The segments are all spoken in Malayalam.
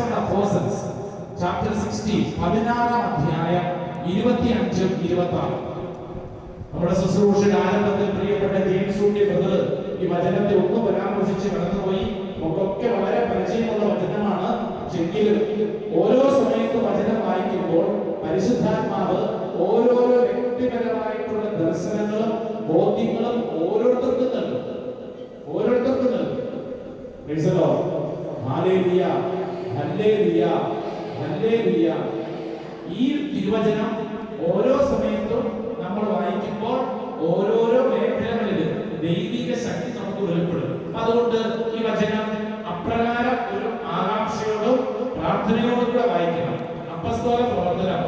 ആക്ട്സ് ചാപ്റ്റർ സിക്സ്റ്റീൻ പതിനാറാം അധ്യായം ഇരുപത്തി അഞ്ചും നമ്മുടെ ശുശ്രൂഷയുടെ ആരംഭത്തിൽ പ്രിയപ്പെട്ട ജെയിംസ് ഊട്ടി ബ്രദർ ഈ വചനത്തെ ഒന്ന് പരാമർശിച്ച് കടന്നുപോയി. ഒക്കെ വളരെ പരിചയമുള്ള വചനമാണ്. എങ്കിലും ഓരോ സമയത്ത് വചനം വായിക്കുമ്പോൾ പരിശുദ്ധാത്മാവ് ഓരോരോ വ്യക്തിപരമായിട്ടുള്ള ദർശനങ്ങളും ബോധ്യങ്ങളും ഓരോരുത്തർക്കും നൽകും. ഓരോരുത്തർക്കും നൽകും. ഈ തിരുവചനം ഓരോ സമയത്തും നമ്മൾ വായിക്കുമ്പോൾ ഓരോരോ മേഖലകളിൽ ദൈവിക ശക്തി നമുക്ക് വെളിപ്പെടും. അതുകൊണ്ട് ഈ വചനം അപ്രകാരം ഒരു ആകാംക്ഷയോടും പ്രാർത്ഥനയോടും കൂടെ വായിക്കണം. അപ്പസ്തോല പ്രവർത്തനം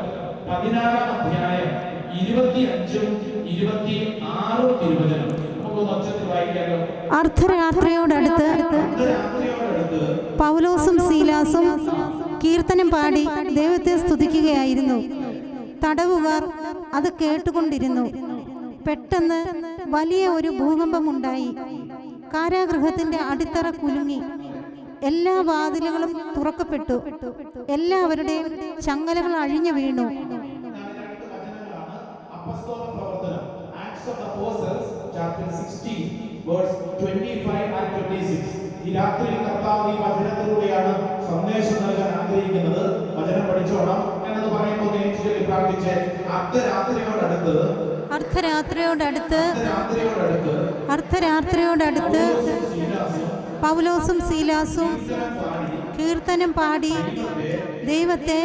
പതിനാറാം അധ്യായം ഇരുപത്തി അഞ്ചും ഇരുപത്തി ആറും തിരുവചനം. അർദ്ധരാത്രിയോടടുത്ത് പൗലോസും സീലാസും കീർത്തനം പാടി ദൈവത്തെ സ്തുതിക്കുകയായിരുന്നു. തടവുകാർ അത് കേട്ടുകൊണ്ടിരുന്നു. പെട്ടെന്ന് വലിയ ഒരു ഭൂകമ്പമുണ്ടായി. കാരാഗൃഹത്തിന്റെ അടിത്തറ കുലുങ്ങി. എല്ലാ വാതിലുകളും തുറക്കപ്പെട്ടു. എല്ലാവരുടെയും ചങ്ങലകൾ അഴിഞ്ഞു വീണു. രണ്ട് Apostles, chapter പ്രവർത്തനം acts of apostles chapter 16 verse 25 and 26 ഈ രാത്രിയിൽ കർത്താവ് ഈ വചനത്തിലൂടെയാണ് സന്ദേശം നൽകാൻ ആഗ്രഹിക്കുന്നത്. വചനം പഠിച്ചോണം എന്നത് പറയുമ്പോൾ എനിക്ക് പ്രാർത്ഥിച്ച് അർദ്ധരാത്രിയോടടുത്ത് അർദ്ധരാത്രിയോടടുത്ത് അർദ്ധരാത്രിയോടടുത്ത് പൗലോസും സീലാസും കീർത്തനം പാടി ദൈവത്തെ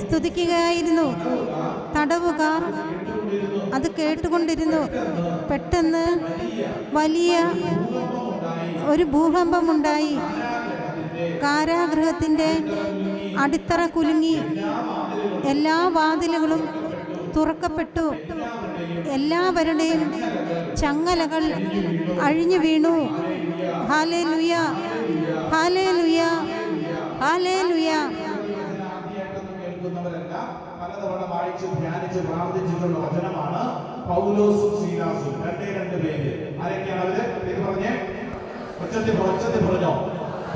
സ്തുതിക്കുകയായിരുന്നു. തടവുകാർ അത് കേട്ടുകൊണ്ടിരുന്നു. പെട്ടെന്ന് വലിയ ഒരു ഭൂകമ്പമുണ്ടായി. കാരാഗൃഹത്തിന്റെ അടിത്തറ കുലുങ്ങി. എല്ലാ വാതിലുകളും തുറക്കപ്പെട്ടു. എല്ലാവരുടെയും ചങ്ങലകൾ അഴിഞ്ഞു വീണു. ഹാലേ ലുയ ഹാലേ ലുയ ഹാലേ ലുയ പലതവണ വായിച്ച് ധ്യാനിച്ച് പ്രാർത്ഥിച്ചിട്ടുള്ള വചനമാണ് പൗലോസും സീലാസും രണ്ടേ രണ്ട് പേര്. ആരൊക്കെയാണ് അവർ? പേര് പറഞ്ഞേ? ഒച്ചത്തിൽ ഒച്ചത്തിൽ പറഞ്ഞോ?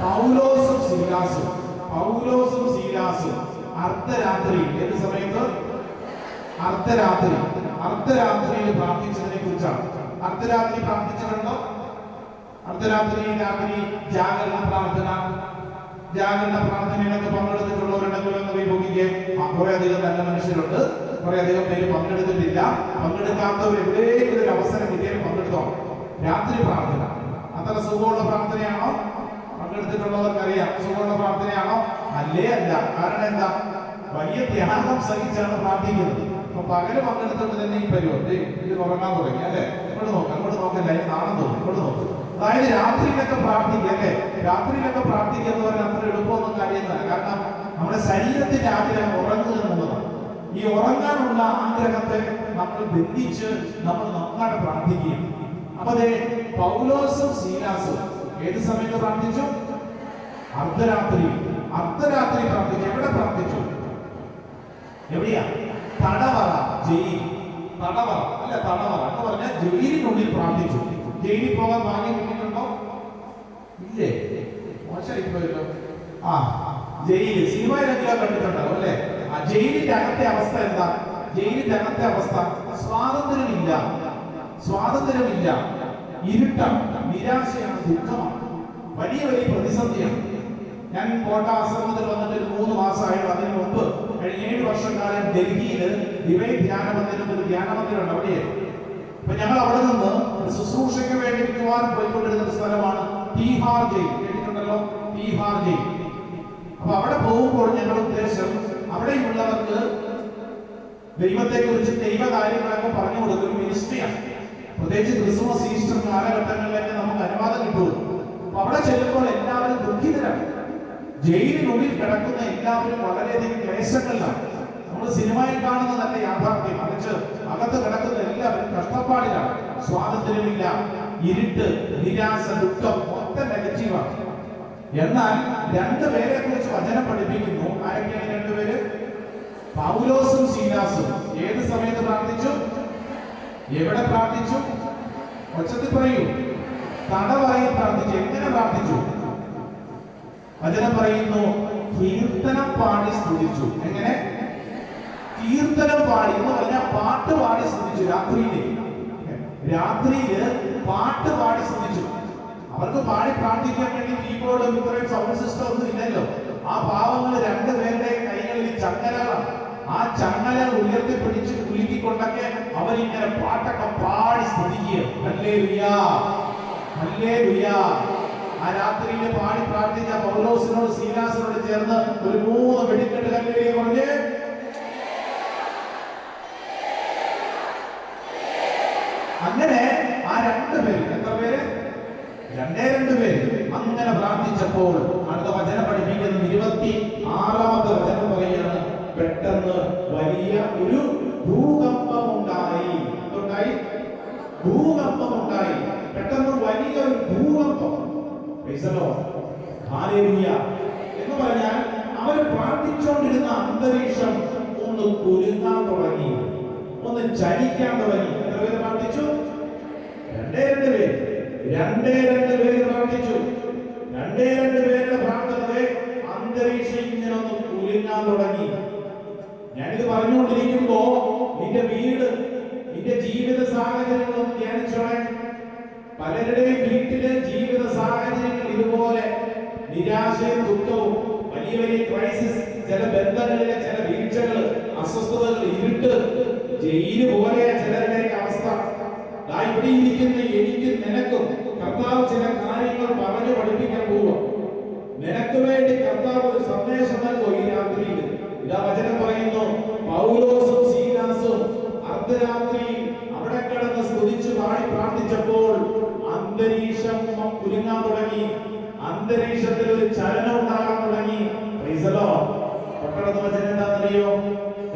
പൗലോസും സീലാസും പൗലോസും സീലാസും അർദ്ധരാത്രി. ഏത് സമയത്ത്? അർദ്ധരാത്രി. അർദ്ധരാത്രിയിൽ പ്രാർത്ഥിച്ചതിനെ കുറിച്ചാണ്. അർദ്ധരാത്രി പ്രാർത്ഥിച്ചിട്ടുണ്ടോ അർദ്ധരാത്രി രാത്രി ജാഗരണ പ്രാർത്ഥന ജാഗരണ പ്രാർത്ഥനയിലൊക്കെ പങ്കെടുത്തിട്ടുള്ളവരുണ്ടെങ്കിൽ എന്ന് കൈപൊക്കിക്ക് കുറെ അധികം നല്ല മനുഷ്യരുണ്ട്. കുറെ അധികം പേര് പങ്കെടുത്തിട്ടില്ല. പങ്കെടുക്കാത്തവർ എവിടെയെങ്കിലും ഒരു അവസരം കിട്ടിയാൽ പങ്കെടുത്തോ രാത്രി പ്രാർത്ഥന. അത്ര സുഖമുള്ള പ്രാർത്ഥനയാണോ? പങ്കെടുത്തിട്ടുള്ളവർക്കറിയാം. സുഖമുള്ള പ്രാർത്ഥനയാണോ? അല്ലേ അല്ല. കാരണം എന്താ? വലിയ ത്യാഗം സഹിച്ചാണ് പ്രാർത്ഥിക്കുന്നത്. പകൽ പങ്കെടുത്തിട്ട് തന്നെ ഈ പരിപാടി ഇത് ഉറങ്ങാൻ തുടങ്ങി അല്ലെ? ഇങ്ങോട്ട് നോക്ക് അങ്ങോട്ട് നോക്കല്ല ഈ നാണം തോന്നും. ഇങ്ങോട്ട് നോക്ക്. അതായത് രാത്രിയിലൊക്കെ പ്രാർത്ഥിക്കുക അല്ലെ? രാത്രിയിലൊക്കെ പ്രാർത്ഥിക്കുക എന്ന് പറഞ്ഞാൽ അത്ര എളുപ്പമൊന്നും കാര്യമൊന്നുമല്ല. കാരണം നമ്മുടെ ശരീരത്തിന്റെ ആഗ്രഹം ഉറങ്ങുക എന്നുള്ളതാണ്. ഈ ഉറങ്ങാനുള്ള ആഗ്രഹത്തെ നമ്മൾ ബന്ധിച്ച് നമ്മൾ നന്നായിട്ട് പ്രാർത്ഥിക്കുക അപ്പൊ അതെ പൗലോസും സീലാസും ഏത് സമയത്ത് പ്രാർത്ഥിച്ചു? അർദ്ധരാത്രി. അർദ്ധരാത്രി പ്രാർത്ഥിച്ചു. എവിടെ പ്രാർത്ഥിച്ചു? എവിടെയാ? തടവറ ജയിൽ. തടവറ അല്ല തടവറ എന്ന് പറഞ്ഞാൽ ജയിലിനുള്ളിൽ പ്രാർത്ഥിച്ചു. ജയിലിൽ പോകാൻ ഭാഗ്യം കിട്ടിയിട്ടുണ്ടോ? ഇല്ലേ? മോശമായി ആ ജയിൽ രംഗം കണ്ടിട്ടുണ്ടാവും അല്ലെ? ആ ജയിലിന്റെ അകത്തെ അവസ്ഥ എന്താ? ജയിലിന്റെ അകത്തെ അവസ്ഥ സ്വാതന്ത്ര്യമില്ല. സ്വാതന്ത്ര്യമില്ല. ഇരുട്ടം നിരാശയാണ് ദുഃഖമാണ്. വലിയ വലിയ പ്രതിസന്ധിയാണ്. ഞാൻ കോട്ട ആശ്രമത്തിൽ വന്നിട്ട് മൂന്ന് മാസമായിട്ട് അതിന് മുമ്പ് കഴിഞ്ഞ ഏഴ് വർഷക്കാലം ഡൽഹിയിൽ ദിവൈ ധ്യാന മന്ദിരം ഒരു ധ്യാന മന്ദിരമുണ്ട്. അവിടെയായിരുന്നു. അവിടെ അപ്പൊ ഞങ്ങൾ അവിടെ നിന്ന് ശുശ്രൂഷയ്ക്ക് വേണ്ടി മിക്കവാറും പോയിക്കൊണ്ടിരുന്ന സ്ഥലമാണ് തീഹാർ ജയിൽ. കേട്ടിട്ടുണ്ടല്ലോ? തീഹാർ ജയിൽ. അപ്പൊ അവിടെ പോകുമ്പോൾ ഞങ്ങളുടെ ഉദ്ദേശം അവിടെയുള്ളവർക്ക് ദൈവത്തെ കുറിച്ച് ദൈവ കാര്യങ്ങളൊക്കെ പറഞ്ഞു കൊടുക്കുന്ന മിനിസ്ട്രിയാണ് പ്രത്യേകിച്ച് ക്രിസ്മസ് ഈസ്റ്റർ കാലഘട്ടങ്ങളിലൊക്കെ നമുക്ക് അനുവാദം കിട്ടുള്ളൂ അപ്പൊ അവിടെ ചെല്ലുമ്പോൾ എല്ലാവരും ദുഃഖിതരാണ്. ജയിലിനുള്ളിൽ കിടക്കുന്ന എല്ലാവരും വളരെയധികം ക്ലേശങ്ങളിലാണ്. നമ്മൾ സിനിമയിൽ കാണുന്നതല്ല യാഥാർത്ഥ്യം മറിച്ച് അകത്ത് കിടക്കുന്ന എല്ലാവരും കഷ്ടപ്പാടിലാണ്. സ്വാതന്ത്ര്യമില്ല ഇരുട്ട് നിരാശ ദുഃഖം മൊത്തം നെഗറ്റീവാണ് എന്നാൽ രണ്ടു പേരെ കുറിച്ച് വചനം പഠിപ്പിക്കുന്നു. ആരൊക്കെയാണ് രണ്ടുപേര് പൗലോസും ശീലാസും ഏത് സമയത്ത് പ്രാർത്ഥിച്ചു? എവിടെ പ്രാർത്ഥിച്ചു? ഒച്ചത്തിൽ പറയൂ. തടവായി പ്രാർത്ഥിച്ചു. എങ്ങനെ പ്രാർത്ഥിച്ചു? വചനം പറയുന്നു കീർത്തനം പാടി സ്തുതിച്ചു. എങ്ങനെ? കീർത്തനം പാടി. എന്ന് പറഞ്ഞാൽ പാട്ട് പാടി സ്തുതിച്ചു രാത്രിയിൽ. രാത്രിയിൽ പാട്ട് പാടി സ്തുതിച്ചു. അവർക്ക് പാടി പ്രാർത്ഥിക്കാൻ വേണ്ടി കീബോർഡ് ഇത്രയും സൗണ്ട് സിസ്റ്റം ഒന്നും ഇല്ലല്ലോ. ആ പാവങ്ങൾ രണ്ടുപേരുടെ കൈകളിൽ ചങ്ങലകളാണ്. ആ ചങ്ങല ഉയർത്തി പിടിച്ച് കുലുക്കിക്കൊണ്ടൊക്കെ അവരിങ്ങനെ പാട്ടൊക്കെ പാടി സ്തുതിക്കുക അല്ലേ ലുയാ അല്ലേ ആ രാത്രിയിൽ പാടി പ്രാർത്ഥിച്ച പൗലോസിനോട് സീലാസിനോട് ചേർന്ന് ഒരു മൂന്ന് വെടിക്കെട്ട് കല്ലുകയെ പറഞ്ഞ് അങ്ങനെ ആ രണ്ട് പേര് എത്ര പേര്? രണ്ടേ രണ്ട് പേര് അങ്ങനെ പ്രാർത്ഥിച്ചപ്പോൾ അടുത്ത വചനം പഠിപ്പിക്കുന്നത് ഇരുപത്തി ആറാമത്തെ വചനം പറയുകയാണ് പെട്ടെന്ന് വലിയ ഒരു ഭൂകമ്പം ഉണ്ടായി ഉണ്ടായി ഭൂകമ്പം ഉണ്ടായി പെട്ടെന്ന് വലിയ ഒരു ഭൂകമ്പം എന്ന് പറഞ്ഞാൽ അവർ പ്രാർത്ഥിച്ചുകൊണ്ടിരുന്ന അന്തരീക്ഷം ഒന്ന് കുലുങ്ങാൻ തുടങ്ങി. ഒന്ന് ചലിക്കാൻ തുടങ്ങി. എത്ര പേര് പ്രാർത്ഥിച്ചു? രണ്ടേ രണ്ട് പേര്. രണ്ടേ രണ്ട് പേര് പ്രാർത്ഥിച്ചു. രണ്ടേ രണ്ട് പേരുടെ പ്രാർത്ഥനയെ അന്തരീക്ഷം ഇങ്ങനെ ഒന്ന് കുലുങ്ങാൻ തുടങ്ങി. ഞാനിത് പറഞ്ഞുകൊണ്ടിരിക്കുമ്പോ നിന്റെ വീട് നിന്റെ ജീവിത സാഹചര്യങ്ങളൊന്നും ധ്യാനിച്ചോളെ പലരുടെയും വീട്ടിലെ ജീവിത സാഹചര്യങ്ങൾ ഇതുപോലെ നിരാശയും ദുഃഖവും വലിയ വലിയ ക്രൈസിസ് ചില ബന്ധങ്ങളിലെ ചില വീഴ്ചകൾ അസ്വസ്ഥതകൾ ഇരുട്ട് ജയിൽ പോലെ ചിലരുടെയൊക്കെ അവസ്ഥ. ഇവിടെ ഇരിക്കുന്ന എനിക്ക് നിനക്കും കർത്താവ് ചില കാര്യങ്ങൾ പറഞ്ഞു പഠിപ്പിക്കാൻ പോവുക നിനക്ക് വേണ്ടി കർത്താവ് ഒരു സന്ദേശം നൽകും ഈ രാത്രിയിൽ. ഇതാ വചനം പറയുന്നു പൗലോസും സീനാസും അർദ്ധരാത്രി അവിടെ കിടന്ന് സ്തുതിച്ചു പാടി പ്രാർത്ഥിച്ചപ്പോൾ അന്തരീക്ഷം കുലുങ്ങാൻ തുടങ്ങി. അന്തരീക്ഷത്തിൽ ഒരു ചലനം ഉണ്ടാകാൻ തുടങ്ങി. വചനം എന്താണെന്നറിയോ?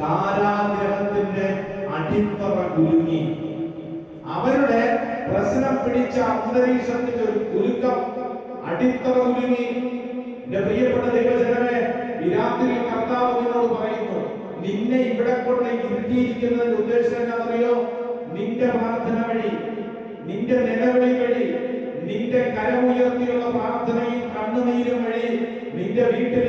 കാരാഗ്രഹത്തിന്റെ അടിത്തറ കുലുങ്ങി. അവരുടെ പ്രശ്നം പിടിച്ച അന്തരീക്ഷത്തിന്റെ ഒരു കുലുക്കം അടിത്തറ കുലുങ്ങി. എന്റെ പ്രിയപ്പെട്ട ദൈവജനമേ ഈ രാത്രി കർത്താവ് നിന്നോട് പറയുന്നു നിന്നെ ഇവിടെ കൊണ്ട് ഇരുത്തിയിരിക്കുന്നതിന്റെ ഉദ്ദേശം എന്താണെന്നറിയോ? നിന്റെ പ്രാർത്ഥന വഴി നിന്റെ നിലവിളി വഴി നിന്റെ കരമുയർത്തിയുള്ള പ്രാർത്ഥനയും കണ്ണുനീരും വഴി നിന്റെ വീട്ടിൽ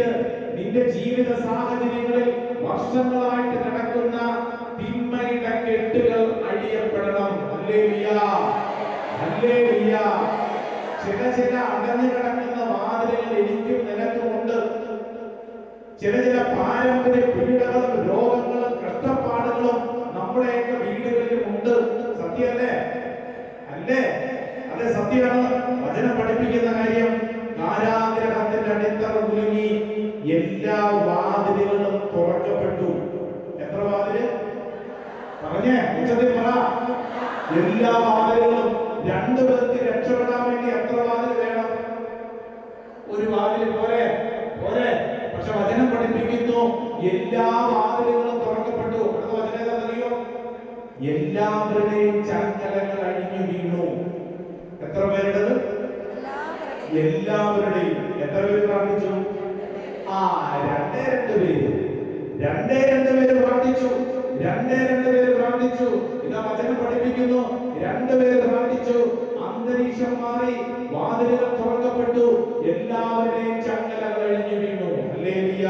നിന്റെ ജീവിത സാഹചര്യങ്ങളിൽ വർഷങ്ങളായിട്ട് നടക്കുന്ന തിന്മയുടെ കെട്ടുകൾ അഴിയപ്പെടണം. ചില ചില അടഞ്ഞു കിടക്കുന്ന വാതിലുകൾ എനിക്കും നിനക്കുമുണ്ട് ചില ചില പാരമ്പര്യ പീഡകളും രോഗങ്ങളും കഷ്ടപ്പാടുകളും നമ്മുടെയൊക്കെ വീടുകളിലും ഉണ്ട്. സത്യമല്ലേ? അല്ലേ? അതെ സത്യമാണ്. വചനം പഠിപ്പിക്കുന്ന കാര്യം കാരാഗ്രഹത്തിന്റെ അടിത്തറ കുലുങ്ങി എല്ലാ വാതിലുകളും തുറക്കപ്പെട്ടു. എത്ര വാതിൽ? പറഞ്ഞേ ഉച്ചത്തിൽ പറ. എല്ലാ വാതിലുകളും രണ്ടു പേർക്ക് രക്ഷപ്പെടാൻ വേണ്ടി എത്ര വാതിൽ വേണം? ഒരു വാതിൽ പോരെ പോരെ. പക്ഷെ വചനം പഠിപ്പിക്കുന്നു എല്ലാ വാതിലുകളും തുറക്കപ്പെട്ടു. അടുത്ത വചനം ഏതാണെന്നറിയോ? എല്ലാവരുടെയും വീണു എത്ര പേരുടേത്? എല്ലാവരുടെയും. എത്ര പേര് പ്രാർത്ഥിച്ചു? ആ രണ്ടേ രണ്ട് പേര്. രണ്ടേ രണ്ട് പേര് പ്രാർത്ഥിച്ചു. രണ്ടേ രണ്ട് പേര് പ്രാർത്ഥിച്ചു. ഇതാ വചനം പഠിപ്പിക്കുന്നു. രണ്ട് പേര് പ്രാർത്ഥിച്ചു. അന്തരീക്ഷം മാറി. വാതിലുകൾ തുറക്കപ്പെട്ടു. എല്ലാവരുടെയും ചങ്ങല കഴിഞ്ഞു വീണു. ഹല്ലേലൂയ.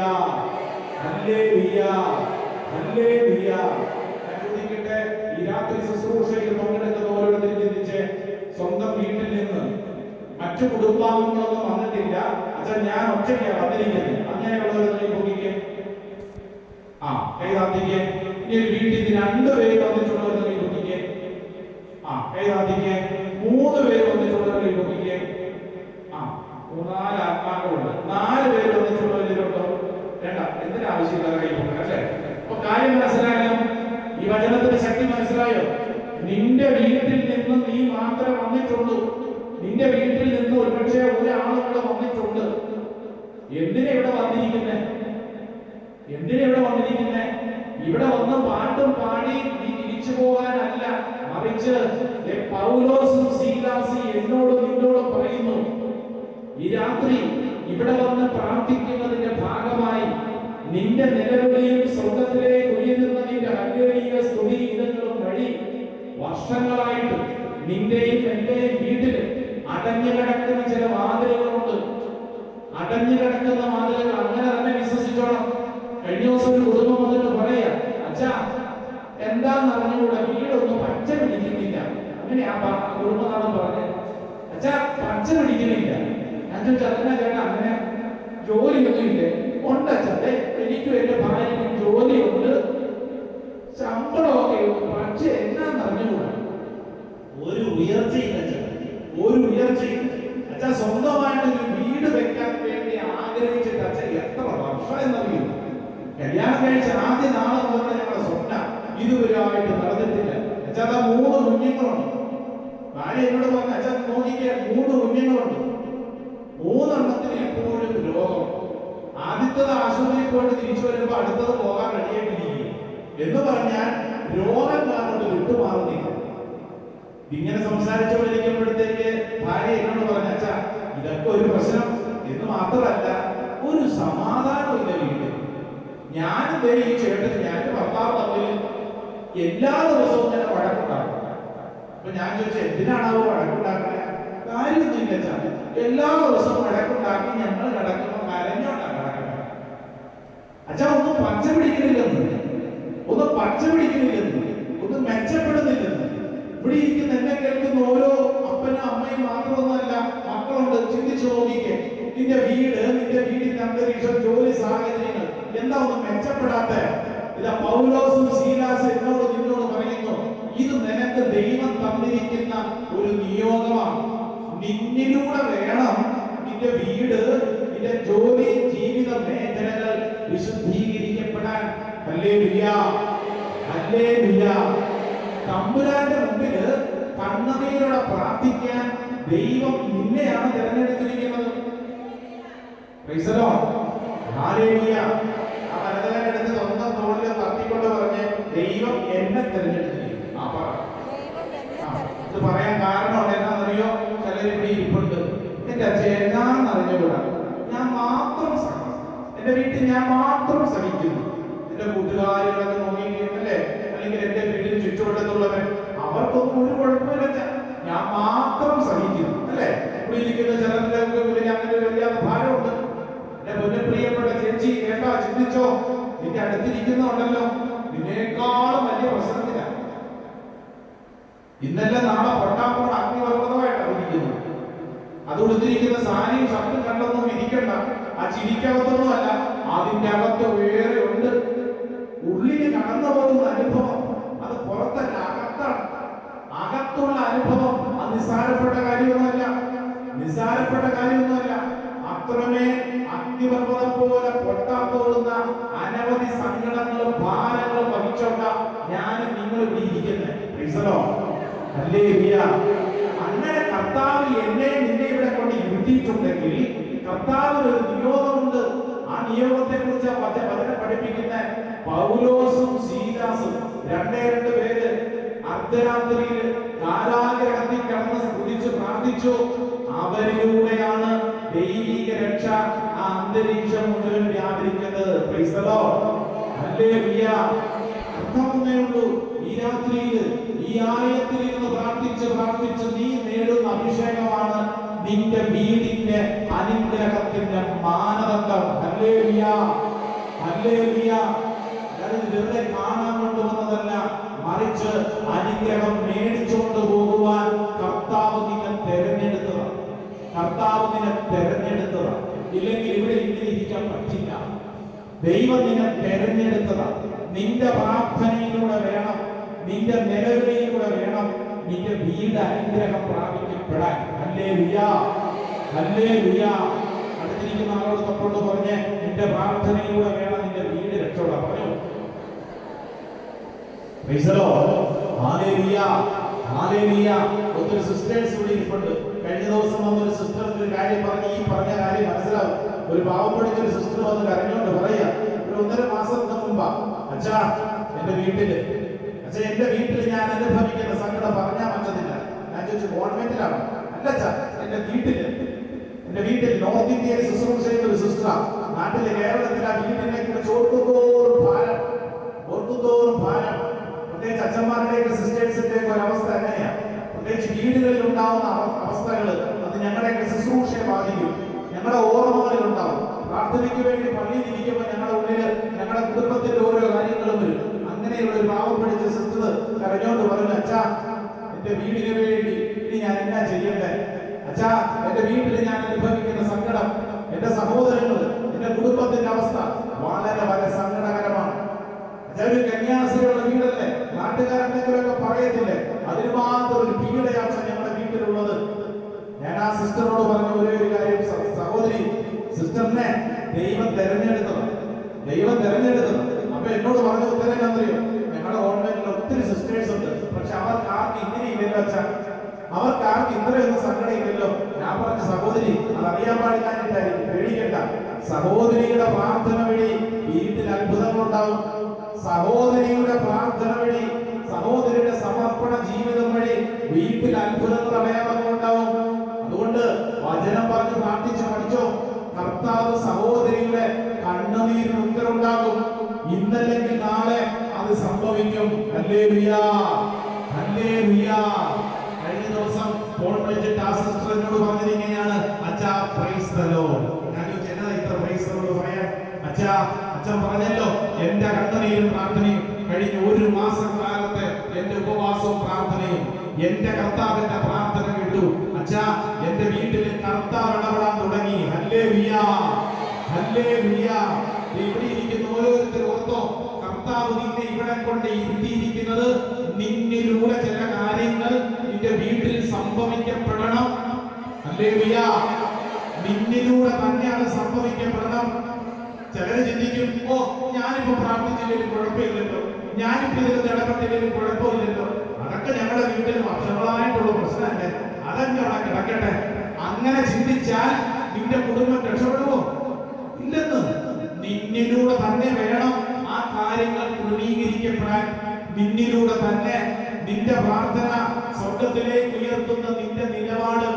ഞാൻ ചോദിക്കട്ടെ ഈ രാത്രി ശുശ്രൂഷയിൽ ചിന്തിച്ച് സ്വന്തം വീട്ടിൽ നിന്ന് മറ്റു കുടുംബാംഗങ്ങളൊന്നും വന്നിട്ടില്ല. അച്ഛൻ ഞാൻ ഒറ്റയ്ക്കാണ് വന്നിരിക്കുന്നത്. അങ്ങനെയുള്ളവർ നീ പൊക്കിക്കും ആ കൈതാത്തിക്ക് ഒരു വീട്ടിൽ രണ്ടുപേര് വന്നിട്ടുള്ളവർ നീ പൊക്കിക്ക് ആ കൈതാത്തിക്ക് മൂന്ന് പേര് വന്നിട്ടുള്ളവരെ പൊക്കിക്ക് ആ മൂന്നാൽ ആത്മാക്കളുണ്ട്. നാല് പേര് വന്നിട്ടുള്ളവരുണ്ടോ വേണ്ട എന്തിനാ ആവശ്യമില്ലാതെ കൈ പൊക്കണം അല്ലേ? അപ്പൊ കാര്യം മനസ്സിലായോ? ഈ വചനത്തിന്റെ ശക്തി മനസ്സിലായോ? നിന്റെ വീട്ടിൽ നിന്ന് നീ മാത്രമേ വന്നിട്ടുള്ളൂ. നിന്റെ വീട്ടിൽ നിന്ന് ഒരുപക്ഷെ ഒരാൾ ഇവിടെ വന്നിട്ടുണ്ട്. എന്തിനാ ഇവിടെ വന്നിരിക്കുന്നേ? എന്തിനാ ഇവിടെ വന്നിരിക്കുന്നേ? ഇവിടെ വന്ന് പാട്ടും പാടി നീ തിരിച്ചു പോകാനല്ല. മറിച്ച് പൗലോസും സീലാസും എന്നോട് നിന്നോട് പറയുന്നു ഈ രാത്രി ഇവിടെ വന്ന് പ്രാർത്ഥിക്കുന്നതിന്റെ ഭാഗമായി നിന്റെ നിലവിളിയും സ്വർഗത്തിലേക്ക് നിന്റെയും എന്റെയും വീട്ടിൽ അടഞ്ഞു കിടക്കുന്ന ചില വാതിലുകളുണ്ട്. അടഞ്ഞു കിടക്കുന്ന വാതിലുകൾ അങ്ങനെ തന്നെ വിശ്വസിച്ചോണം കഴിഞ്ഞ ദിവസം ഒരു കുടുംബം വന്നിട്ട് പറയാ അച്ഛാ എന്താന്ന് അറിഞ്ഞുകൂടെ? വീടൊന്നും പച്ച പിടിക്കുന്നില്ല. അങ്ങനെ ആ കുടുംബനാഥൻ പറഞ്ഞത് അച്ഛാ പച്ച പിടിക്കുന്നില്ല. ഞാൻ ചോദിച്ചു ചേട്ടാ അങ്ങനെ ജോലിയൊന്നും ഉണ്ട് എനിക്കും എന്റെ ഭാര്യയ്ക്കും ജോലിയുണ്ട്. ശമ്പളമൊക്കെ പക്ഷെ എന്നാന്ന് അറിഞ്ഞുകൂടാ? ഒരു ഉയർച്ചയില്ല ഒരു ഉയർച്ചയില്ല അച്ഛാ സ്വന്തമായിട്ട് ഒരു വീട് വെക്കാൻ വേണ്ടി ആഗ്രഹിച്ചിട്ട് അച്ഛൻ എത്ര വർഷം എന്നറിയും? കല്യാണം കഴിച്ച ആദ്യ നാളെ പോലെ ഞങ്ങളുടെ സ്വപ്നം ഇതുവരെയായിട്ട് നടന്നിട്ടില്ല. അച്ഛാ മൂന്ന് കുഞ്ഞുങ്ങളുണ്ട്. ഭാര്യ എന്നോട് പറഞ്ഞ അച്ഛൻ നോക്കിക്കാൻ മൂന്ന് കുഞ്ഞുങ്ങളുണ്ട്. മൂന്നെണ്ണത്തിന് എപ്പോഴും രോഗം ആദ്യത്തത് ആശുപത്രിയിൽ പോയിട്ട് തിരിച്ചു വരുമ്പോൾ അടുത്തത് പോകാൻ റെഡിയായിട്ടിരിക്കും എന്ന് പറഞ്ഞാൽ രോഗം കാരണം വിട്ടുമാറുന്നില്ല. ഇങ്ങനെ സംസാരിച്ചുകൊണ്ടിരിക്കുമ്പോഴത്തേക്ക് ഭാര്യ എന്നോട് പറഞ്ഞ അച്ഛാ ഇതൊക്കെ ഒരു പ്രശ്നം എന്ന് മാത്രമല്ല ഒരു സമാധാനം ഇല്ല വീട്ടിൽ. ഞാൻ ഈ ചേട്ടൻ ഞാൻ ഭർത്താവ് തമ്മിൽ എല്ലാ ദിവസവും തന്നെ വഴക്കുണ്ടാക്കും. അപ്പൊ ഞാൻ ചോദിച്ചു എന്തിനാണ് അവ വഴക്കുണ്ടാക്കുന്നത് കാര്യമൊന്നുമില്ല അച്ഛാ. എല്ലാ ദിവസവും വഴക്കുണ്ടാക്കി ഞങ്ങൾ കിടക്കുമ്പോൾ കരഞ്ഞോണ്ടാണ് കിടക്കുന്നത് അച്ഛാ ഒന്നും പച്ച പിടിക്കുന്നില്ലെന്ന് ഒന്നും പച്ച പിടിക്കുന്നില്ലെന്ന് ഒന്നും മെച്ചപ്പെടുന്നില്ലെന്ന്. ഇവിടെ ഇരിക്കുന്ന എന്നെ കേൾക്കുന്ന ഓരോ അപ്പനും അമ്മയും മാത്രമൊന്നുമല്ല മക്കളുണ്ട്. ചിന്തിച്ചു നോക്കിക്കെ. നിന്റെ വീട് നിന്റെ വീടിന്റെ അന്തരീക്ഷം ജോലി സാഹചര്യങ്ങൾ എന്താ ഒന്നും മെച്ചപ്പെടാത്ത ഇതാ പൗലോസും ശീലാസ് എന്നോട് നിന്നോട് പറയുന്നു ഇത് നിനക്ക് ദൈവം തന്നിരിക്കുന്ന ഒരു നിയോഗമാണ്. നിന്നിലൂടെ വേണം നിന്റെ വീട് നിന്റെ ജോലി ജീവിത മേഖലകൾ വിശുദ്ധീകരിക്കപ്പെടാൻ. ഹല്ലേലൂയ. ഹല്ലേലൂയ. തമ്പുരാന്റെ മുമ്പിൽ കണ്ണുനീരോടെ പ്രാർത്ഥിക്കാൻ ദൈവം നിന്നെയാണ് തിരഞ്ഞെടുത്തിരിക്കുന്നത്. ദൈവം എന്നെ പറയാൻ കാരണം എന്റെ ഞാൻ മാത്രം എന്റെ വീട്ടിൽ ഞാൻ മാത്രം സഹിക്കുന്നു എന്റെ കൂട്ടുകാരികളൊക്കെ നോക്കി അല്ലേ? അല്ലെങ്കിൽ എന്റെ വീടിന് ചുറ്റുവട്ടത്തുള്ളവൻ അവർക്കൊന്നും ഒരു കുഴപ്പമില്ല. ഞാൻ മാത്രം സഹിക്കുന്നു അല്ലേ? ഇവിടെ ഇരിക്കുന്ന ചിലരുടെ ഉള്ളിൽ അങ്ങനെ ഒരു വല്ലാത്ത ഭാരമുണ്ട് എന്റെ പൊന്നെ പ്രിയപ്പെട്ട ചേച്ചി കേട്ടാ ചിന്തിച്ചോ? നിന്റെ അടുത്തിരിക്കുന്നുണ്ടല്ലോ. നിന്നേക്കാളും വലിയ പ്രശ്നത്തില. ഇന്നലെ നാളെ പൊട്ടാപ്പോൾ അഗ്നിവർമ്മതമായിട്ടാണ് ഇരിക്കുന്നത്. അത് ഉടുത്തിരിക്കുന്ന സാരിയും ഷർട്ടും കണ്ടൊന്നും ഇരിക്കണ്ട. ആ ചിരിക്കകത്തൊന്നുമല്ല അതിന്റെ അകത്ത് വേറെ ഉണ്ട്. ഉള്ളിൽ കടന്നു പോകുന്ന അനുഭവം. പുറത്തല്ല അകത്താണ് അകത്തുള്ള അനുഭവം. അത് നിസ്സാരപ്പെട്ട കാര്യമൊന്നുമല്ല. നിസ്സാരപ്പെട്ട കാര്യമൊന്നുമല്ല. അത്രമേ അഗ്നിപർവതം പോലെ പൊട്ടാത്തോളുന്ന അനവധി സങ്കടങ്ങളും ഭാരങ്ങളും വഹിച്ചോണ്ട ഞാനും നിങ്ങൾ ഇവിടെ ഇരിക്കുന്നത്. അങ്ങനെ കർത്താവ് എന്നെ നിന്നെ ഇവിടെ കൊണ്ട് ഇരുത്തിയിട്ടുണ്ടെങ്കിൽ കർത്താവിന് ഒരു നിയോഗമുണ്ട് നിയോഗത്തെ കുറിച്ച് വചനം പഠിപ്പിക്കുന്ന പൗലോസും സീലാസും രണ്ടേ രണ്ട് പേര് അർദ്ധരാത്രിയിൽ കാരാഗ്രഹത്തിൽ കിടന്ന് സ്തുതിച്ച് പ്രാർത്ഥിച്ചു അവരിലൂടെയാണ് ദൈവിക രക്ഷ ആ അന്തരീക്ഷം മുഴുവൻ വ്യാപരിക്കുന്നത് Praise the Lord. ഹല്ലേലൂയ. അർത്ഥമൊന്നേ ഈ രാത്രിയിൽ ഈ ആയത്തിൽ ഇരുന്ന് പ്രാർത്ഥിച്ച് പ്രാർത്ഥിച്ച് നീ നേടുന്ന അഭിഷേകമാണ് നിന്റെ വീടിന്റെ അനുഗ്രഹത്തിന്റെ മാനദണ്ഡം. Hallelujah hallelujah. വെറുതെ കാണാൻ കൊണ്ടുവന്നതല്ല മറിച്ച് അനുഗ്രഹം മേടിച്ചുകൊണ്ട് പോകുവാൻ കർത്താവ് നിന്നെ തെരഞ്ഞെടുത്തതാണ് കർത്താവ് നിന്നെ തെരഞ്ഞെടുത്തതാണ് ഇല്ലെങ്കിൽ ഇവിടെ ഇങ്ങനെ പറ്റില്ല. ദൈവം നിന്നെ തെരഞ്ഞെടുത്തതാണ് നിന്റെ പ്രാർത്ഥനയിലൂടെ വേണം. നിന്റെ നിലവിലൂടെ വേണം. നിന്റെ വീട് അനുഗ്രഹം പ്രാപിക്കപ്പെടാൻ അല്ലേ ലുയാ അല്ലേ ലുയാ അടുത്തിരിക്കുന്ന ആളോട് തൊട്ടോട് പറഞ്ഞ് നിന്റെ പ്രാർത്ഥനയിലൂടെ വേണം നിന്റെ വീട് രക്ഷപ്പെടാൻ പറഞ്ഞു. ഒത്തിരി സിസ്റ്റേഴ്സ് ഇവിടെ ഇരിപ്പുണ്ട്. കഴിഞ്ഞ ദിവസം വന്ന ഒരു സിസ്റ്റർ ഒരു കാര്യം പറഞ്ഞ് ഈ പറഞ്ഞ കാര്യം മനസ്സിലാവും. ഒരു പാവം ഒരു സിസ്റ്റർ വന്ന് കരഞ്ഞോണ്ട് പറയാ ഒരു ഒന്നര മാസത്തിന് മുമ്പാ. അച്ഛാ എന്റെ വീട്ടിൽ. അച്ഛാ എന്റെ വീട്ടിൽ ഞാൻ അനുഭവിക്കുന്ന സങ്കടം പറഞ്ഞാൽ പറ്റത്തില്ല ചോദിച്ചു ഗവൺമെന്റിലാണ്. അല്ല എന്റെ വീട്ടിൽ എന്റെ വീട്ടിൽ നോർത്ത് ഇന്ത്യയിൽ ശുശ്രൂഷ ചെയ്യുന്ന ഒരു സിസ്റ്ററാ നാട്ടിലെ കേരളത്തിൽ ആ വീട്ടിനെ കുറിച്ച് ഓർക്കുന്തോറും ഭാരം. ഓർക്കുന്തോറും ഭാരം. പ്രത്യേകിച്ച് അച്ഛന്മാരുടെയും സിസ്റ്റേഴ്സിന്റെയും സിസ്റ്റേഴ്സിന്റെയൊക്കെ ഒരു അവസ്ഥ എങ്ങനെയാ? പ്രത്യേകിച്ച് വീടുകളിൽ ഉണ്ടാവുന്ന അവ- അവസ്ഥകൾ അത് ഞങ്ങളുടെ ശുശ്രൂഷയെ ബാധിക്കും. ഞങ്ങളുടെ ഓർമ്മകളിൽ ഉണ്ടാവും. പ്രാർത്ഥനയ്ക്ക് വേണ്ടി പള്ളിയിൽ ഇരിക്കുമ്പോൾ ഞങ്ങളുടെ ഉള്ളിൽ ഞങ്ങളുടെ കുടുംബത്തിന്റെ ഓരോ കാര്യങ്ങളും വരും. അങ്ങനെയുള്ള ഒരു പാവം പിടിച്ച സിസ്റ്റർ കരഞ്ഞോണ്ട് പറഞ്ഞു അച്ഛാ എന്റെ വീടിന് വേണ്ടി ഇനി ഞാൻ എന്നാ ചെയ്യണ്ടേ? അച്ഛാ എന്റെ വീട്ടിൽ ഞാൻ അനുഭവിക്കുന്ന സങ്കടം എന്റെ സഹോദരങ്ങൾ എന്റെ കുടുംബത്തിന്റെ അവസ്ഥ വളരെ വളരെ സങ്കടകരമാണ്. ഒരു കന്യാസ്ത്രീയുള്ള വീടല്ലേ? നാട്ടുകാരെന്തെങ്കിലുമൊക്കെ പറയത്തില്ലേ? അതിന് മാത്രം ഒരു പീഡയാച്ച ഞങ്ങളുടെ വീട്ടിലുള്ളത്. ഞാൻ ആ സിസ്റ്ററിനോട് പറഞ്ഞ ഒരേ ഒരു കാര്യം സഹോദരി സിസ്റ്ററിനെ ദൈവം തെരഞ്ഞെടുത്തത്. ദൈവം തെരഞ്ഞെടുത്തത്. അപ്പൊ എന്നോട് പറഞ്ഞ ഉത്തരം എന്തറിയോ ഞങ്ങളുടെ ഓൺലൈനിൽ ഒത്തിരി സിസ്റ്റേഴ്സ് ഉണ്ട്. പക്ഷെ അവർക്ക് ആർക്കും ഇങ്ങനെ ഇല്ലല്ലോ അച്ഛാ. അവർക്ക് ആർക്കും ഇത്രയൊന്നും സങ്കടം ഇല്ലല്ലോ. ഞാൻ പറഞ്ഞ സഹോദരി അത് അറിയാൻ പാടില്ലാഞ്ഞിട്ടായിരിക്കും പേടിക്കണ്ട. സഹോദരിയുടെ പ്രാർത്ഥന വഴി വീട്ടിൽ അത്ഭുതങ്ങൾ ഉണ്ടാവും സഹോദരിയുടെ പ്രാർത്ഥന വഴി സഹോദരിയുടെ സമർപ്പണ ജീവിതം വഴി വീട്ടിൽ അത്ഭുതങ്ങൾ അടയാളങ്ങൾ ഉണ്ടാവും അതുകൊണ്ട് വചനം പറഞ്ഞ് പ്രാർത്ഥിച്ച് പഠിച്ചോ. കർത്താവ് സഹോദരിയുടെ കണ്ണുനീരിന് ഉത്തരവുണ്ടാകും ഇന്നല്ലെങ്കിൽ നാളെ അത് സംഭവിക്കും. അല്ലേ കഴിഞ്ഞ ദിവസം ഫോൺ വിളിച്ചിട്ട് ആ സിസ്റ്റർ എന്നോട് പറഞ്ഞിരിക്കുകയാണ് അച്ഛാ പ്രൈസ് തലോ ഞാൻ ചോദിച്ചു ഇത്ര പ്രൈസ് തലോട് പറയാൻ? അച്ഛാ അച്ഛൻ പറഞ്ഞല്ലോ എന്റെ കണ്ണുനീരും പ്രാർത്ഥനയും കഴിഞ്ഞ ഒരു മാസം കാലത്തെ എന്റെ ഉപവാസവും പ്രാർത്ഥനയും എന്റെ കർത്താവിന്റെ പ്രാർത്ഥന കിട്ടു. അച്ഛാ എന്റെ വീട്ടിൽ കർത്താവ് ഇടപെടാൻ തുടങ്ങി. ഹല്ലേ ഹല്ലേ ഇവിടെ ഇരിക്കുന്ന ഓരോരുത്തർ ഓർത്തോ കർത്താവ് നിന്നെ ഇവിടെ കൊണ്ട് ഇരുത്തിയിരിക്കുന്നത് നിന്നിലൂടെ ചില കാര്യങ്ങൾ നിന്റെ വീട്ടിൽ സംഭവിക്കപ്പെടണം. അല്ലേ നിന്നിലൂടെ തന്നെ അത് സംഭവിക്കപ്പെടണം. ചിലര് ചിന്തിക്കും ഓ ഞാനിപ്പോ പ്രാർത്ഥിച്ചില്ലെങ്കിലും കുഴപ്പമില്ലല്ലോ. ഞാനിപ്പോ ഇതിൽ ഇടപെട്ടില്ലെങ്കിലും കുഴപ്പമില്ലല്ലോ. അതൊക്കെ ഞങ്ങളുടെ വീട്ടിൽ വർഷങ്ങളായിട്ടുള്ള പ്രശ്നമല്ലേ? അതൊക്കെ അവിടെ കിടക്കട്ടെ. അങ്ങനെ ചിന്തിച്ചാൽ നിന്റെ കുടുംബം രക്ഷപ്പെടുമോ? ഇല്ലെന്ന്. നിന്നിലൂടെ തന്നെ വേണം. കാര്യങ്ങൾ ക്രമീകരിക്കപ്പെടാൻ നിന്നിലൂടെ തന്നെ നിന്റെ പ്രാർത്ഥന സ്വർഗത്തിലേക്ക് ഉയർത്തുന്ന നിന്റെ നിലപാട്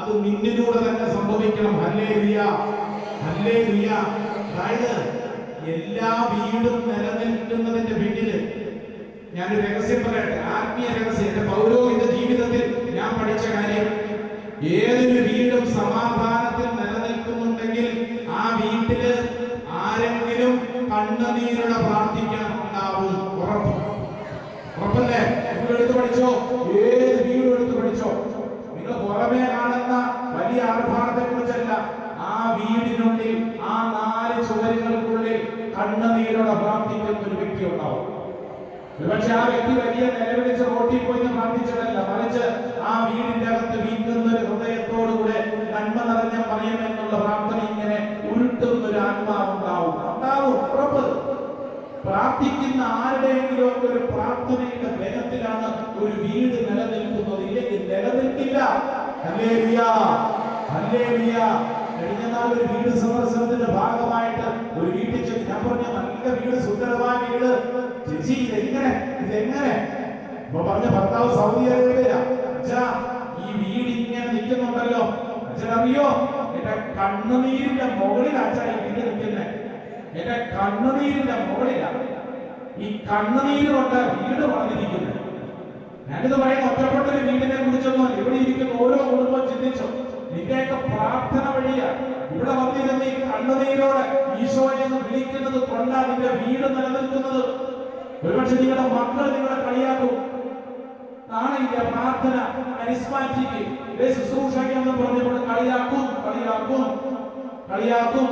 അത് നിന്നിലൂടെ തന്നെ സംഭവിക്കണം. ഹല്ലേ റിയ ഹല്ലേ റിയ അതായത് എല്ലാ വീടും നിലനിൽക്കുന്നതിന്റെ പിന്നിൽ ഞാൻ രഹസ്യം പറയട്ടെ? ആത്മീയ രഹസ്യം. എന്റെ പൗരോഹിത ജീവിതത്തിൽ ഞാൻ പഠിച്ച കാര്യം ഏതൊരു വീടും സമാധാനത്തിൽ നിലനിൽക്കുന്നുണ്ടെങ്കിൽ ആ വീട്ടിൽ ആരെങ്കിലും കണ്ണുനീരുടെ പ്രാർത്ഥിക്കാൻ ഉണ്ടാവും ഉറപ്പ് ഉറപ്പല്ലേ നിങ്ങൾ എടുത്ത് പഠിച്ചോ ഏത് വീടും എടുത്ത് പഠിച്ചോ നിങ്ങൾ പുറമേ കാണുന്ന വലിയ ആർഭാടത്തെ കുറിച്ചല്ല ആ വീടിനുള്ളിൽ ആ നാല് ചുവരുകൾക്കുള്ളിൽ കണ്ണുനീരോടെ പ്രാർത്ഥിക്കുന്ന ഒരു വ്യക്തി ഉണ്ടാവും ഒരുപക്ഷെ ആ വ്യക്തി വലിയ നിലവിളിച്ച് റോട്ടിൽ പോയി പ്രാർത്ഥിച്ചതല്ല. മറിച്ച് ആ വീടിന്റെ അകത്ത് വീണ്ടുന്ന ഒരു ഹൃദയത്തോടുകൂടെ നന്മ നിറഞ്ഞ പറയുമെന്നുള്ള പ്രാർത്ഥന ഇങ്ങനെ ഉരുട്ടുന്ന ഒരു ആത്മാവ് ഉണ്ടാവും ഉണ്ടാവും ഉറപ്പ് പ്രാർത്ഥിക്കുന്ന ആരുടെയെങ്കിലും ഒക്കെ ഒരു പ്രാർത്ഥനയുടെ ബലത്തിലാണ് ഒരു വീട് നിലനിൽക്കുന്നത്. ഇല്ലെങ്കിൽ നിലനിൽക്കില്ല. കഴിഞ്ഞ നാൾ ഒരു വീട് സന്ദർശനത്തിന്റെ ഭാഗമായിട്ട് ഒരു വീട്ടിൽ ചെന്ന് ഞാൻ പറഞ്ഞ നല്ല വീട് സുന്ദരമായ വീട്. ചേച്ചി ഇതെങ്ങനെ? ഇതെങ്ങനെ? ഇപ്പൊ പറഞ്ഞ ഭർത്താവ് സൗദി അറേബ്യ ഈ വീട് ഇങ്ങനെ നിൽക്കുന്നുണ്ടല്ലോ. അച്ഛനറിയോ എന്റെ കണ്ണുനീരിന്റെ മുകളിൽ അച്ഛാ ഈ വീട് നിൽക്കുന്നത് എന്റെ കണ്ണുനീരിന്റെ മുകളിലാണ് ഈ കണ്ണുനീര് വീട് വളർന്നിരിക്കുന്നത് ഞാനിത് പറയുന്ന ഒറ്റപ്പെട്ട ഒരു വീടിനെ കുറിച്ചൊന്നും ഇവിടെ ഇരിക്കുന്ന? ഓരോ കുടുംബം ചിന്തിച്ചോ. നിന്റെയൊക്കെ പ്രാർത്ഥന വഴിയാ. ഇവിടെ വന്നിരുന്ന ഈ കണ്ണുനീരോടെ ഈശോയെ എന്ന് വിളിക്കുന്നത് കൊണ്ടാണ് നിന്റെ വീട് നിലനിൽക്കുന്നത്. ഒരുപക്ഷെ നിങ്ങളുടെ മക്കൾ നിങ്ങളെ കളിയാക്കും. നാളെയില്ല പ്രാർത്ഥന കരിസ്മാറ്റിക്ക് ശുശ്രൂഷയ്ക്കെന്ന് പറഞ്ഞുകൊണ്ട് കളിയാക്കും കളിയാക്കും കളിയാക്കും.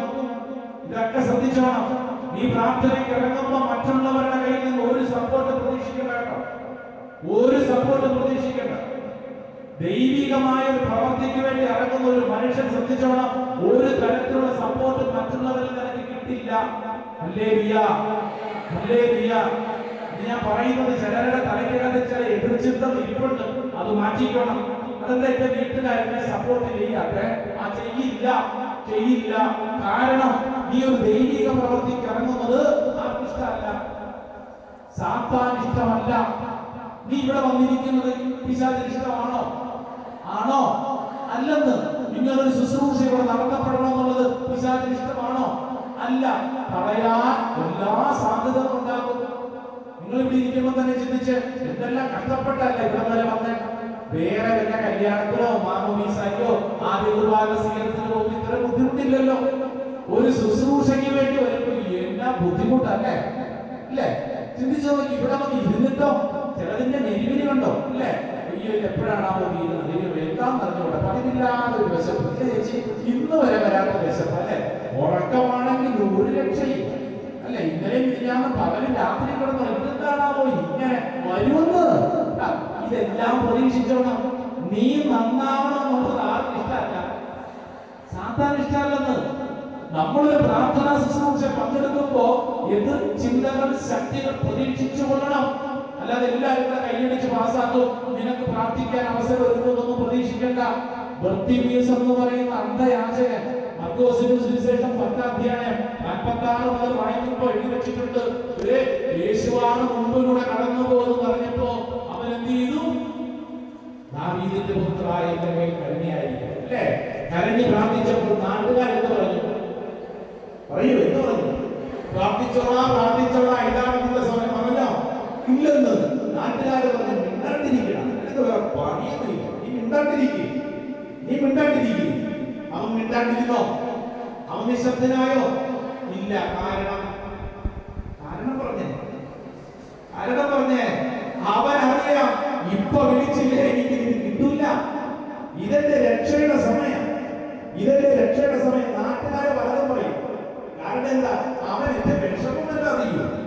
ഇതൊക്കെ ശ്രദ്ധിച്ചോണം. നീ പ്രാർത്ഥനയ്ക്ക് ഇറങ്ങുമ്പോൾ മറ്റുള്ളവരുടെ കയ്യിൽ നിന്ന് ഒരു സപ്പോർട്ട് പ്രതീക്ഷിക്കേണ്ട ഒരു സപ്പോർട്ട് പ്രതീക്ഷിക്കണ്ട. ദൈവികമായ ഒരു പ്രവർത്തിക്ക് വേണ്ടി ഇറങ്ങുന്ന ഒരു മനുഷ്യൻ ശ്രദ്ധിച്ചോണം. ഒരു തരത്തിലുള്ള സപ്പോർട്ട് മറ്റുള്ളവരിൽ നിനക്ക് കിട്ടില്ല. ഞാൻ പറയുന്നത് ചിലരുടെ തലയ്ക്കകത്ത് ചില എതിർചിന്തം ഇരിപ്പുണ്ട്. അത് മാറ്റിക്കണം. അതെന്താ എന്റെ വീട്ടുകാരനെ സപ്പോർട്ട് ചെയ്യാത്തെ? ആ ചെയ്യില്ല. ചെയ്യില്ല. കാരണം നീ ഒരു ദൈവിക പ്രവർത്തിക്ക് ഇറങ്ങുന്നത് ആർക്കും ഇഷ്ടമല്ല സാത്താൻ ഇഷ്ടമല്ല. നീ ഇവിടെ വന്നിരിക്കുന്നത് ഇഷ്ടമാണോ? ആണോ? അല്ലെന്ന്. ഇങ്ങനൊരു ശുശ്രൂഷ ഇവിടെ നടത്തപ്പെടണം എന്നുള്ളത് പിശാചിന് ഇഷ്ടമാണോ? അല്ല. പറയാൻ എല്ലാ സാധ്യതകളും ഉണ്ടാകും. നിങ്ങൾ ഇവിടെ ഇരിക്കുമ്പോൾ തന്നെ ചിന്തിച്ച് എന്തെല്ലാം കഷ്ടപ്പെട്ടല്ല ഇവിടെ വരെ വന്നേ? വേറെ വല്ല കല്യാണത്തിലോ മാമോമീസായോ ആദ്യ കുർബാന സ്വീകരണത്തിലോ ഇത്ര ബുദ്ധിമുട്ടില്ലല്ലോ. ഒരു ശുശ്രൂഷയ്ക്ക് വേണ്ടി വരുമ്പോൾ എന്നാ ബുദ്ധിമുട്ടല്ലേ? അല്ലേ? ചിന്തിച്ചു ഇവിടെ വന്ന് ഇരുന്നിട്ടോ? ചിലതിന്റെ നെരിവിന് കണ്ടോ? അല്ലേ? അയ്യോ എപ്പോഴാണ് എപ്പോഴാണാവോ തീരുന്നത് ഇനി വെക്കാൻ പറഞ്ഞോട്ടെ പതിവില്ലാതെ ഒരു വശം പ്രത്യേകിച്ച് ഇന്ന് വരെ വരാത്ത വശം അല്ലെ ഉറക്കമാണെങ്കിൽ ഒരു രക്ഷയും അല്ലെ ഇന്നലെ മിനിഞ്ഞാന്ന് പകലും രാത്രി കിടന്ന് എന്താണാവോ ഇങ്ങനെ വരുമെന്ന് ഇതെല്ലാം പ്രതീക്ഷിച്ചോണം നീ നന്നാവണം എന്നുള്ളത് ആർക്കും ഇഷ്ടമല്ല സാധാരണ ഇഷ്ടമല്ലെന്ന് നമ്മളൊരു പ്രാർത്ഥനാ ശുശ്രൂഷ പങ്കെടുക്കുമ്പോ എതിർ ചിന്തകൾ ശക്തികൾ പ്രതീക്ഷിച്ചു കൊള്ളണം അല്ലാതെ എല്ലാവരും കൂടെ കൈയടിച്ച് പാസ്സാക്കും. നിനക്ക് പ്രാർത്ഥിക്കാൻ അവസരം ഒരുക്കുന്നൊന്നും വൃത്തി ബർത്തിമീസ് എന്ന് പറയുന്ന അന്ധയാചകൻ മർക്കോസിന്റെ സുവിശേഷം പത്താം അധ്യായം നാൽപ്പത്തി ആറ് മുതൽ വായിക്കുമ്പോൾ എഴുതി വെച്ചിട്ടുണ്ട്. "ഏ, യേശുവാണ് മുമ്പിലൂടെ കടന്നു പോകുന്നു പറഞ്ഞപ്പോ അവൻ എന്ത് ചെയ്തു? ദാവീദിന്റെ പുത്രായ എന്റെ കയ്യിൽ കരുണയായിരിക്കും അല്ലേ? കരഞ്ഞ് പ്രാർത്ഥിച്ചപ്പോൾ നാട്ടുകാർ എന്ത് പറഞ്ഞു? പറയൂ എന്ത് പറഞ്ഞു? പ്രാർത്ഥിച്ചോളാ പ്രാർത്ഥിച്ചോളാ ഇതാണ് സമയം. ഇല്ലെന്ന് നാട്ടുകാരെ പറഞ്ഞ് മിണ്ടാണ്ടിരിക്കണം. നിനക്ക് വേറെ പറയുന്നില്ല നീ മിണ്ടാണ്ടിരിക്കും. നീ മിണ്ടാണ്ടിരിക്കും. അവൻ മിണ്ടാണ്ടിരുന്നോ? അവൻ നിശബ്ദനായോ? ഇല്ല. കാരണം? കാരണം പറഞ്ഞേ. കാരണം പറഞ്ഞേ. അവൻ അറിയാം ഇപ്പൊ വിളിച്ചില്ലേ? എനിക്ക് ഇത് കിട്ടൂല. ഇതെന്റെ രക്ഷയുടെ സമയം. ഇതെന്റെ രക്ഷയുടെ സമയം. നാട്ടുകാരെ പലതും പറയും. കാരണം എന്താ? അവൻ എന്റെ വിഷമമെല്ലാം അറിയൂ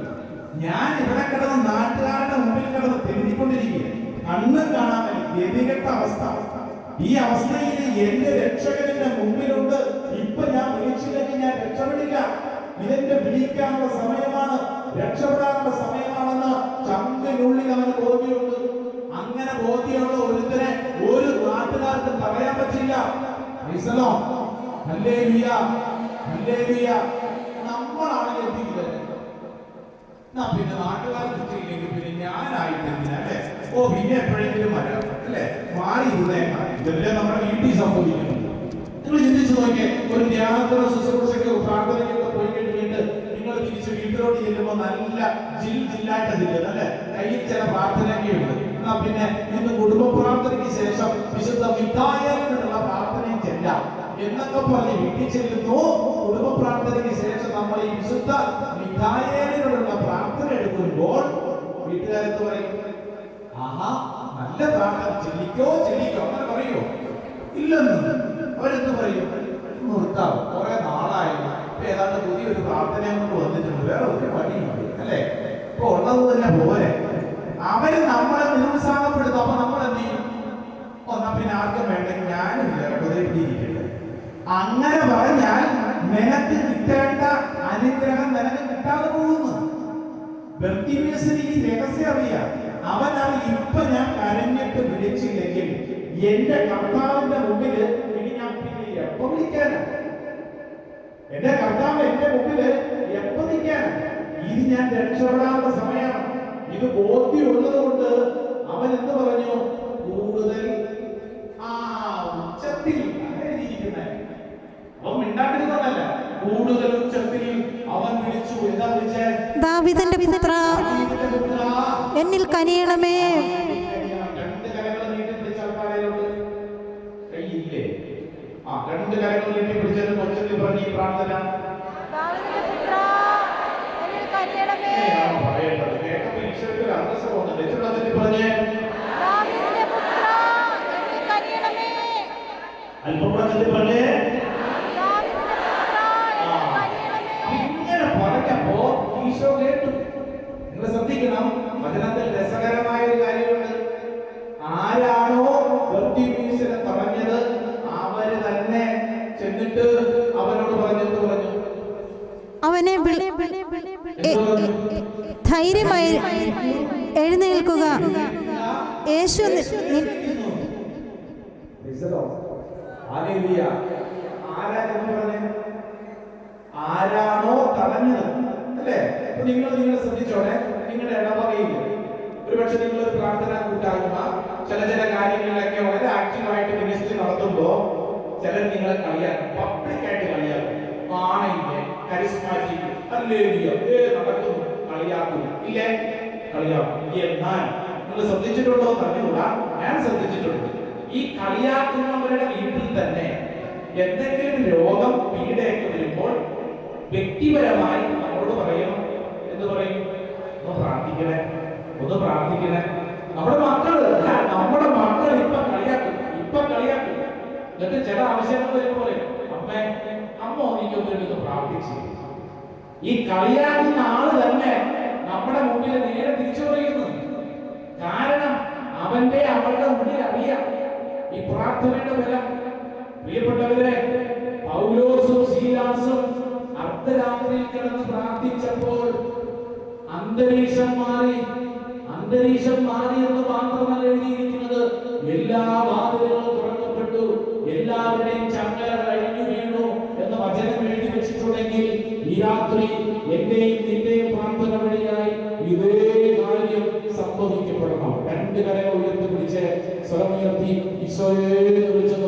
ഞാൻ ഇവിടെ കിടന്ന് നാട്ടുകാരുടെ മുമ്പിൽ കിടന്ന് തിരിഞ്ഞുകൊണ്ടിരിക്കുക കണ്ണും കാണാൻ ഗതികെട്ട അവസ്ഥ. ഈ അവസ്ഥയിൽ എന്റെ രക്ഷകന്റെ മുമ്പിലുണ്ട്. ഇപ്പൊ ഞാൻ വിളിച്ചില്ലെങ്കിൽ ഞാൻ രക്ഷപ്പെടില്ല. ഇതെന്റെ വിളിക്കാനുള്ള സമയമാണ്. രക്ഷപ്പെടാനുള്ള സമയമാണെന്ന് ചങ്കിനുള്ളിൽ അവന് ബോധ്യമുണ്ട്. അങ്ങനെ ബോധ്യമുള്ള ഒരുത്തരെ ഒരു നാട്ടുകാർക്ക് പറയാൻ പറ്റില്ല. നമ്മളാണ് എത്തിക്കുന്നത് പിന്നെ നാട്ടുകാർ കിട്ടിയില്ലെങ്കിൽ പിന്നെ ഞാനായിട്ടില്ല അല്ലേ? ഓ പിന്നെ എപ്പോഴെങ്കിലും വരാം അല്ലേ? മാറി ഇരുന്നേക്കാം ഇതെല്ലാം നമ്മുടെ വീട്ടിൽ സംഭവിക്കുന്നു. നിങ്ങൾ ചിന്തിച്ചു നോക്കിയേ ഒരു ധ്യാനത്തിനോ ശുശ്രൂഷയ്ക്കോ പ്രാർത്ഥനയ്ക്കോ പോയി കഴിഞ്ഞിട്ട് നിങ്ങൾ തിരിച്ച് വീട്ടിലോട്ട് ചെല്ലുമ്പോൾ നല്ല ജിൽ ജില്ലായിട്ട് ചെല്ലുന്നത് അല്ലേ? കയ്യിൽ ചില പ്രാർത്ഥനയൊക്കെ ഉണ്ട്. എന്നാ പിന്നെ ഇന്ന് കുടുംബ പ്രാർത്ഥനയ്ക്ക് ശേഷം വിശുദ്ധ വിധായകനുള്ള പ്രാർത്ഥനയും ചെല്ലാം. എന്നൊക്കെ പറഞ്ഞ് വീട്ടിൽ ചെല്ലുന്നു കുടുംബ പ്രാർത്ഥനയ്ക്ക് ശേഷം നമ്മൾ ഈ വിശുദ്ധ മിഠായിലുള്ള എടുക്കുമ്പോൾ വീട്ടുകാരെന്ത് പറയും? ആഹാ നല്ല പ്രാർത്ഥന. ചെല്ലിക്കോ ചെല്ലിക്കോ അങ്ങനെ പറയോ? ഇല്ലെന്ന്. അവരെന്ത് പറയും? നിർത്താം കുറെ നാളായി. ഇപ്പൊ ഏതാണ്ട് പുതിയൊരു പ്രാർത്ഥന കൊണ്ട് വന്നിട്ടുണ്ട്. വേറെ ഒരു പണിയുണ്ട് അല്ലേ? ഇപ്പൊ ഉള്ളത് തന്നെ പോരെ അവർ നമ്മളെ നിരുത്സാഹപ്പെടുത്തും. അപ്പൊ നമ്മൾ എന്ത് ചെയ്യും? ഒന്നാ പിന്നെ ആർക്കും വേണ്ട. ഞാനും വെറുതെ അങ്ങനെ പറഞ്ഞാൽ നിനക്ക് കിട്ടേണ്ട അനുഗ്രഹം നിനക്ക് കിട്ടാതെ പോകുന്നു. ബർത്തിമേസിന് ഈ രഹസ്യം അറിയാം. അവനാണ് ഇപ്പൊ ഞാൻ കരഞ്ഞിട്ട് വിളിച്ചില്ലെങ്കിൽ എന്റെ കർത്താവിന്റെ മുമ്പിൽ ഇനി ഞാൻ പിന്നെ എപ്പോ വിളിക്കാനാ? എന്റെ കർത്താവ് എന്റെ മുമ്പിൽ എപ്പോ നിൽക്കാനാ? ഇത് ഞാൻ രക്ഷപ്പെടാനുള്ള സമയമാണ്. ഇത് ബോധ്യമുള്ളത് കൊണ്ട് അവൻ എന്ത് പറഞ്ഞു? കൂടുതൽ ആ ഉച്ചത്തിൽ അങ്ങനെ ഇരിക്കുന്നേ. അവൻ മിണ്ടാണ്ടിരുന്നതല്ല. കൂടുതൽ ഉച്ചത്തിൽ ദാവിദന്റെ പുത്ര എന്നിൽ കനിയണമേ. രണ്ട് കരങ്ങൾ നീട്ടി പിടിച്ചത് കൊച്ചത്തിൽ പറഞ്ഞ ഈ പ്രാർത്ഥന. പുത്ര എന്ന് യേശു ആരാണോ തടഞ്ഞത്. അല്ലേ? നിങ്ങൾ നിങ്ങൾ ശ്രദ്ധിച്ചോണേ. നിങ്ങളുടെ ഇടവകയിൽ ഒരുപക്ഷെ നിങ്ങൾ ഒരു പ്രാർത്ഥന കൂട്ടായ്മ ചില ചില കാര്യങ്ങളിലൊക്കെ വളരെ ആക്റ്റീവായിട്ട് മിനിസ്റ്ററി നടത്തുമ്പോൾ ചിലർ നിങ്ങളെ കളിയാക്കും. പബ്ലിക്കായിട്ട് കളിയാക്കും. ആണെങ്കിൽ കരിസ്മാറ്റിക് അല്ലേ നടക്കുന്നു. കളിയാക്കും ഇല്ലേ? കളിയാക്കും എന്നാൽ നിങ്ങൾ ശ്രദ്ധിച്ചിട്ടുണ്ടോ അറിഞ്ഞൂടാ ഞാൻ ശ്രദ്ധിച്ചിട്ടുണ്ട്. ഈ കളിയാക്കുന്നവരുടെ വീട്ടിൽ തന്നെ എന്തെങ്കിലും രോഗം പീഡയൊക്കെ വരുമ്പോൾ വ്യക്തിപരമായി നമ്മളോട് പറയും. എന്ന് പറയും? ഒന്ന് പ്രാർത്ഥിക്കണേ. ഒന്ന് പ്രാർത്ഥിക്കണേ. നമ്മുടെ മക്കൾ നമ്മുടെ മക്കൾ ഇപ്പൊ കളിയാക്കും. ഇപ്പൊ കളിയാക്കും. എന്നിട്ട് ചില ആവശ്യങ്ങൾ വരുമ്പോൾ അമ്മേ അമ്മ ഒന്നിക്കൊന്നും പ്രാർത്ഥിച്ചു. ഈ കളിയാക്കുന്ന ആൾ തന്നെ നമ്മുടെ മുമ്പിൽ നേരെ തിരിച്ചു പറയുന്നു കാരണം അവന്റെ അവളുടെ ഉള്ളിൽ അറിയാം ഈ പ്രാർത്ഥനയുടെ ബലം പ്രിയപ്പെട്ടവരെ പൗലോസും ശീലാസും അർദ്ധരാത്രിയിൽ കിടന്ന് പ്രാർത്ഥിച്ചപ്പോൾ അന്തരീക്ഷം മാറി അന്തരീക്ഷം മാറി എന്ന് മാത്രമല്ല എഴുതിയിരിക്കുന്നത്. എല്ലാ വാതിലുകളും തുറക്കപ്പെട്ടു. എല്ലാവരുടെയും ചങ്ങല കഴിഞ്ഞു വീണു എന്ന് വചനം എഴുതി വെച്ചിട്ടുണ്ടെങ്കിൽ ഈ രാത്രി എന്റെയും നിന്റെയും പ്രാർത്ഥന വഴിയായി ഇതേ കാര്യം സംഭവിക്കപ്പെടണം. രണ്ട് കരകൾ ഉയർത്തി പിടിച്ച് സ്വരമുയർത്തി ഈശോയെ എന്ന്